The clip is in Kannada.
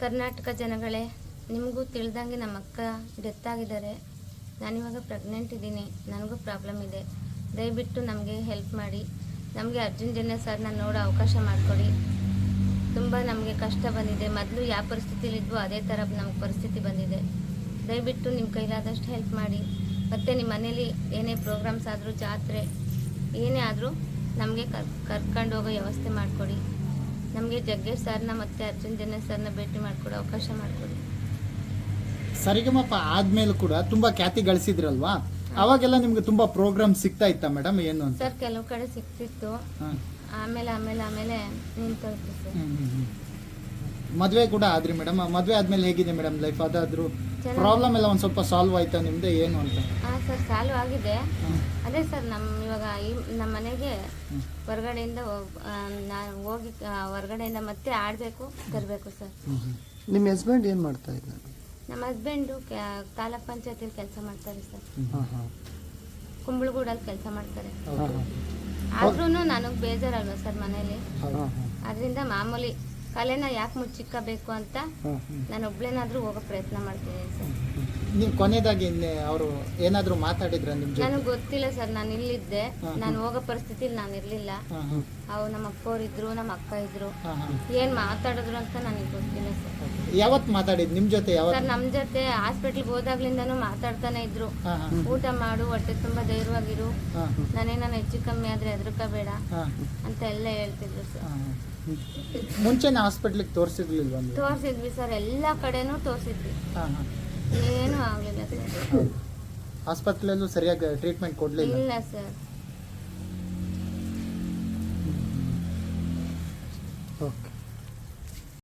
ಕರ್ನಾಟಕ ಜನಗಳೇ, ನಿಮಗೂ ತಿಳಿದಂಗೆ ನಮ್ಮ ಅಕ್ಕ ಡೆತ್ ಆಗಿದ್ದಾರೆ ನಾನಿವಾಗ ಪ್ರೆಗ್ನೆಂಟ್ ಇದ್ದೀನಿ. ನನಗೂ ಪ್ರಾಬ್ಲಮ್ ಇದೆ. ದಯವಿಟ್ಟು ನಮಗೆ ಹೆಲ್ಪ್ ಮಾಡಿ. ನಮಗೆ ಅರ್ಜುನ್ ಜನ್ಯ ಸರ್ನ ನೋಡೋ ಅವಕಾಶ ಮಾಡಿಕೊಡಿ. ತುಂಬ ನಮಗೆ ಕಷ್ಟ ಬಂದಿದೆ. ಮೊದಲು ಯಾವ ಪರಿಸ್ಥಿತಿಲಿದ್ವೋ ಅದೇ ಥರ ನಮ್ಗೆ ಪರಿಸ್ಥಿತಿ ಬಂದಿದೆ. ದಯವಿಟ್ಟು ನಿಮ್ಮ ಕೈಲಾದಷ್ಟು ಹೆಲ್ಪ್ ಮಾಡಿ. ಮತ್ತು ನಿಮ್ಮ ಮನೇಲಿ ಏನೇ ಪ್ರೋಗ್ರಾಮ್ಸ್ ಆದರೂ ಜಾತ್ರೆ, ಏನೇ ಆದರೂ ನಮಗೆ ಕರ್ ಕರ್ಕೊಂಡು ಹೋಗೋ ವ್ಯವಸ್ಥೆ ಮಾಡಿಕೊಡಿ. ನಮಗೆ ಜಗ್ಗೇಶ್ ಸರ್ನ ಮತ್ತು ಅರ್ಜುನ್ ಜನ್ಯ ಸರ್ನ ಭೇಟಿ ಮಾಡಿಕೊಡೋ ಅವಕಾಶ ಮಾಡಿಕೊಡಿ. ಸರಿಗಮಪ್ಪ ಆದ್ಮೇಲೆ ಕೂಡ ತುಂಬಾ ಖ್ಯಾತಿ ಗಳಿಸಿದ್ರಲ್ವಾ? ಅವಾಗೆಲ್ಲ ನಿಮ್ಗೆ ತುಂಬಾ ಪ್ರೋಗ್ರಾಮ್ ಸಿಗ್ತಾ ಇತ್ತ ಮೇಡಮ್ ಏನು ಅಂತ? ಸರ್ ಕೆಲವು ಕಡೆ ಸಿಕ್ತಿತ್ತು ಹ. ಆಮೇಲೆ ಆಮೇಲೆ ಆಮೇಲೆ ನಿಂತೋಯ್ತು ಸರ್. ಹ್ಮ್, ಹ್ಮ್, ಹ್ಮ್. ಮದ್ವೆ ಕೂಡ ಆದ್ರಿ ಮೇಡಮ್ ಮದ್ವೆ ಆದ್ಮೇಲೆ ಹೇಗಿದೆ ಮೇಡಮ್ ಲೈಫ್ ಅದಾದ್ರು ಪ್ರಾಬ್ಲಮ್ ಎಲ್ಲ ಒಂದ್ ಸ್ವಲ್ಪ ಸಾಲ್ವ್ ಆಯ್ತಾ ನಿಮ್ದು? ಏನು ಅಂತ? ಹಾಂ ಸರ್ ಸಾಲ್ವ್ ಆಗಿದೆ. ಅದೇ ಸರ್ ನಮ್ಮ ಇವಾಗ ಈ ನಮ್ಮ ಮನೆಗೆ. ಹೊರಗಡೆಯಿಂದ ನಾನು ಹೋಗಿ ಹೊರಗಡೆಯಿಂದ ಮತ್ತೆ ಆಡಬೇಕು ತರಬೇಕು ಸರ್. ನಿಮ್ಮ ಹಸ್ಬೆಂಡ್ ಏನು ಮಾಡ್ತಾ ಇದ್ದಾರೆ? ನಮ್ಮ ಹಸ್ಬೆಂಡು ತಾಲೂಕ್ ಪಂಚಾಯತಿಲಿ ಕೆಲಸ ಮಾಡ್ತಾರೆ ಸರ್. ಹಾಂ ಹಾಂ ಕುಂಬಳಗೂಡಲ್ಲಿ ಕೆಲಸ ಮಾಡ್ತಾರೆ. ಆದ್ರೂ ನನಗೆ ಬೇಜಾರಲ್ವ ಸರ್ ಮನೇಲಿ? ಅದರಿಂದ ಮಾಮೂಲಿ ಕಲೆನ ಯಾಕೆ ಮುಚ್ಚಿಕ್ಕಬೇಕು ಅಂತ ನಾನು ಒಬ್ಳೇನಾದ್ರೂ ಹೋಗೋ ಪ್ರಯತ್ನ ಮಾಡ್ತೀನಿ ಸರ್. ನೀವು ಕೊನೆಯದಾಗಿ ಅವರು ಏನಾದರೂ ಮಾತಾಡಿದ್ರ ನನಗೆ ಗೊತ್ತಿಲ್ಲ ಸರ್ ನಾನು ಇಲ್ಲಿದ್ದೆ. ನಾನು ಹೋಗೋ ಪರಿಸ್ಥಿತಿಲಿ ನಾನು ಇರಲಿಲ್ಲ. ಅವು ನಮ್ಮ ಅಪ್ಪವ್ರು ಇದ್ರು ನಮ್ಮ ಅಕ್ಕ ಇದ್ರು. ಏನು ಮಾತಾಡಿದ್ರು ಅಂತ ನನಗೆ ಗೊತ್ತಿಲ್ಲ ಸರ್. ಯಾವತ್ ಮಾತಾಡಿದ್? ನಿಮ್ ಜೊತೆ ಯಾವತ್? ಸರ್ ನಮ್ಮ ಜೊತೆ ಹಾಸ್ಪಿಟ್ಲ್ಗೆ ಹೋದಾಗ್ಲಿಂದನೂ ಮಾತಾಡ್ತಾನೆ ಇದ್ರು. ಹಾ, ಹಾ, ಊಟ ಮಾಡು ಹೊಟ್ಟೆ ತುಂಬಾ ಧೈರ್ಯವಾಗಿರು. ಹಾ, ನಾನೇನಾನ ಹೆಚ್ಚು ಕಮ್ಮಿ ಆದ್ರೆ ಹೆದರ್ಕೋಬೇಡ ಬೇಡ ಅಂತ ಎಲ್ಲ ಹೇಳ್ತಿದ್ರು ಸರ್. ಹಾಸ್ಪಿಟಲ್ ಹಾ. ಮುಂಚೆನೆ ಹಾಸ್ಪಿಟ್ಲಿಗೆ ತೋರಿಸಿರ್ಲಿಲ್ವಾ ನೀವು? ತೋರಿಸಿದ್ವಿ ಸರ್ ಎಲ್ಲಾ ಕಡೆನೂ ತೋರ್ಸಿದ್ವಿ. ಏನು ಹಾ. ಏನೂ ಆಗಲಿಲ್ಲ ಸರ್. ಆಸ್ಪತ್ರೆಯಲ್ಲೂ ಸರಿಯಾಗಿ ಟ್ರೀಟ್ಮೆಂಟ್ ಕೊಡ್ಲಿಲ್ಲ? ಇಲ್ಲ ಸರ್. ಓಕೆ